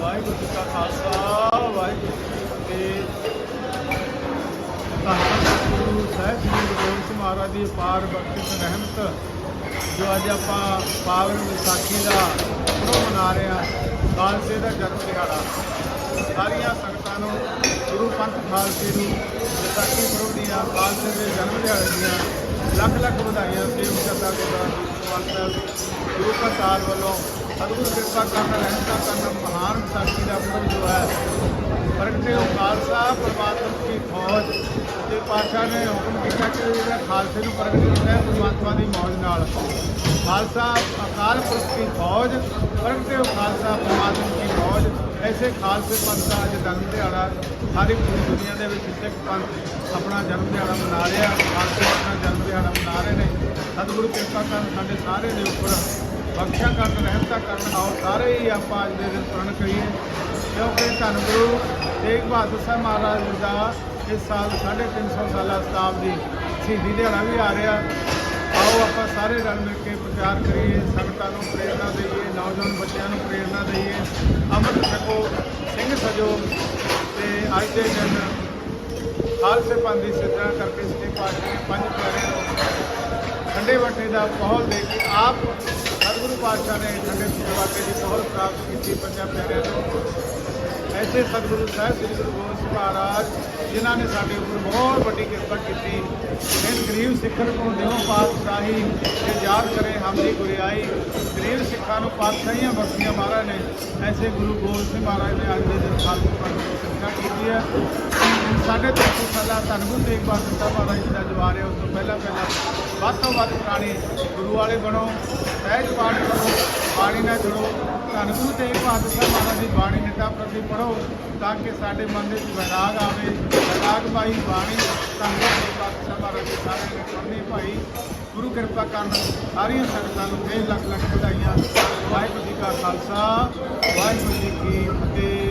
ਵਾਹਿਗੁਰੂ ਜੀ ਕਾ ਖਾਲਸਾ, ਵਾਹਿਗੁਰੂ ਜੀ ਕੀ ਫਤਿਹ। ਗੁਰੂ ਸਾਹਿਬ ਜੀ ਗੁਰੂ ਗੋਬਿੰਦ ਸਿੰਘ ਮਹਾਰਾਜ ਦੀ ਅਪਾਰ ਬਖਸ਼ਿਸ਼ ਰਹਿਮਤ, ਜੋ ਅੱਜ ਆਪਾਂ ਪਾਵਨ ਵਿਸਾਖੀ ਦਾ ਪੁਰਬ ਮਨਾ ਰਹੇ ਹਾਂ, ਖਾਲਸੇ ਦਾ ਜਨਮ ਦਿਹਾੜਾ। ਸਾਰੀਆਂ ਸੰਗਤਾਂ ਨੂੰ ਗੁਰੂ ਪੰਥ ਖਾਲਸੇ ਨੂੰ ਵਿਸਾਖੀ ਪੁਰਬ ਦੀਆਂ, ਖਾਲਸੇ ਦੇ ਜਨਮ ਦਿਹਾੜੇ ਦੀਆਂ ਲੱਖ ਲੱਖ ਵਧਾਈਆਂ ਸੇਵ ਕਰਦਾ ਗੁਰਦਾਸ ਜੀ, ਗੁਰੂ ਪ੍ਰਸਾਦ ਵੱਲੋਂ ਸਤਿਗੁਰੂ ਕਿਰਪਾ ਕਰਨ, ਰਹਿਮਤਾਂ ਕਰਨ ਦੀ ਫੌਜ ਤੇ ਪਾਤਸ਼ਾਹ ਨੇ ਹੁਕਮ ਕੀਤਾ ਕਿ ਜਿਹੜਾ ਖਾਲਸੇ ਨੂੰ ਪ੍ਰਗਟ ਕੀਤਾ ਹੈ ਪਰਮਾਤਮਾ ਦੀ ਮੌਜ ਨਾਲ। ਖਾਲਸਾ ਅਕਾਲ ਪੁਰਖ ਦੀ ਫੌਜ ਪ੍ਰਗਟੇ ਖਾਲਸਾ ਪਰਮਾਤਮਾ ਦੀ ਫੌਜ ਐਸੇ ਖਾਲਸੇ ਪੰਥ ਦਾ ਅੱਜ ਜਨਮ ਦਿਹਾੜਾ ਸਾਰੀ ਪੂਰੀ ਦੁਨੀਆ ਦੇ ਵਿੱਚ ਸਿੱਖ ਪੰਥ ਆਪਣਾ ਜਨਮ ਦਿਹਾੜਾ ਮਨਾ ਰਿਹਾ, ਖਾਲਸੇ ਆਪਣਾ ਜਨਮ ਦਿਹਾੜਾ ਮਨਾ ਰਹੇ ਨੇ। ਸਤਿਗੁਰੂ ਕਿਰਪਾ ਕਰਨ ਸਾਡੇ ਸਾਰੇ ਦੇ ਉੱਪਰ ਬਖਸ਼ਿਆ ਕਰਨ, ਰਹਿਮਤਾ ਕਰਨ, ਆਓ ਸਾਰੇ ਹੀ ਆਪਾਂ ਅੱਜ ਦੇ ਦਿਨ ਪ੍ਰਣ ਕਰੀਏ। ਕਿਉਂਕਿ ਧੰਨ ਗੁਰੂ ਤੇਗ ਬਹਾਦਰ ਸਾਹਿਬ ਮਹਾਰਾਜ ਜੀ ਦਾ ਇਸ ਸਾਲ 350 ਸਾਲਾ ਸ਼ਤਾਬਦੀ ਸ਼ਹੀਦੀ ਦਿਹਾੜਾ ਵੀ ਆ ਰਿਹਾ। ਆਓ ਆਪਾਂ ਸਾਰੇ ਰਲ ਮਿਲ ਕੇ ਪ੍ਰਚਾਰ ਕਰੀਏ, ਸੰਗਤਾਂ ਨੂੰ ਪ੍ਰੇਰਣਾ ਦੇਈਏ, ਨੌਜਵਾਨ ਬੱਚਿਆਂ ਨੂੰ ਪ੍ਰੇਰਣਾ ਦੇਈਏ। ਅੰਮ੍ਰਿਤ ਛਕੋ, ਸਿੰਘ ਸਜੋ ਤੇ ਅੱਜ ਦੇ ਦਿਨ ਖਾਲਸੇ ਪੰਥ ਦੀ ਸਿਰਜਣਾ ਕਰਕੇ ਸ੍ਰੀ ਪਾਤਸ਼ਾਹ ਨੇ ਪੰਜ ਪਿਆਰਿਆਂ ਨੂੰ ਠੰਡੇ ਵੱਟੇ ਦਾ ਪਹੁਲ ਦੇ ਕੇ ਆਪ ਸਤਿਗੁਰੂ ਪਾਤਸ਼ਾਹ ਨੇ ਠੰਡੇ ਵਾਟੇ ਦੀ ਪਹੁਲ ਪ੍ਰਾਪਤ ਕੀਤੀ, ਪੰਜਾਂ ਪਿਆਰਿਆਂ ਨੂੰ। ਐਸੇ ਸਤਿਗੁਰੂ ਸਾਹਿਬ, ਸ੍ਰੀ ਗੁਰੂ ਗੋਬਿੰਦ ਸਿੰਘ ਮਹਾਰਾਜ, ਜਿਨ੍ਹਾਂ ਨੇ ਸਾਡੇ ਉੱਪਰ ਬਹੁਤ ਵੱਡੀ ਕਿਰਪਾ ਕੀਤੀ। ਇਹ ਗਰੀਬ ਸਿੱਖਣ ਨੂੰ ਦਿਓ ਪਾਤਸ਼ਾਹੀ ਤੇ ਯਾਦ ਕਰੇ ਹਮਦੀ ਗੁਰਿਆਈ ਗਰੀਬ ਸਿੱਖਾਂ ਨੂੰ ਪਾਤਸ਼ਾਹੀਆਂ ਬਖਸ਼ੀਆਂ ਮਹਾਰਾਜ ਨੇ। ਐਸੇ ਗੁਰੂ ਗੋਬਿੰਦ ਸਿੰਘ ਮਹਾਰਾਜ ਨੇ ਅੱਜ ਦੇ ਦਿਨ ਖਾਲਸੇ ਪੰਥ ਦੀ ਸਿਰਜਣਾ ਕੀਤੀ ਹੈ। ਸਾਡੇ ਤੋਂ ਸਾਲਾ ਧੰਨ ਗੁਰੂ ਤੇਗ ਬਹਾਦਰ ਸਾਹਿਬ ਮਹਾਰਾਜ ਜੀ ਦਾ ਜਵਾਰ ਹੈ, ਉਸ ਤੋਂ ਪਹਿਲਾਂ ਪਹਿਲਾਂ ਵੱਧ ਤੋਂ ਵੱਧ ਪੁਰਾਣੇ ਗੁਰੂ ਵਾਲੇ ਬਣੋ। ਸਹਿਜ ਪਾਠ ਕਰੋ, ਬਾਣੀ ਨਾਲ ਜੁੜੋ। ਧੰਨ ਗੁਰੂ ਤੇਗ ਬਹਾਦਰ ਮਹਾਰਾਜ ਦੀ ਪੜੋ ਤਾਂ ਕਿ ਸਾਡੇ ਮਨ ਵਿੱਚ ਵਿਰਾਗ ਆਵੇ। ਵਿਰਾਗ ਭਾਈ ਬਾਣੀ, ਧੰਨ ਗੁਰੂ ਤੇਗ ਮਹਾਰਾਜ ਦੀ ਸਾਰੇ ਨੇ ਪੜ੍ਹਨੀ ਭਾਈ। ਗੁਰੂ ਕਿਰਪਾ ਕਰਨ ਸਾਰੀਆਂ ਸੰਗਤਾਂ ਨੂੰ ਫੇਰ ਲੱਖ ਲੱਖ ਵਧਾਈਆਂ। ਵਾਹਿਗੁਰੂ ਜੀ ਕਾ ਖਾਲਸਾ, ਵਾਹਿਗੁਰੂ ਜੀ ਕੀ ਫਤਿਹ।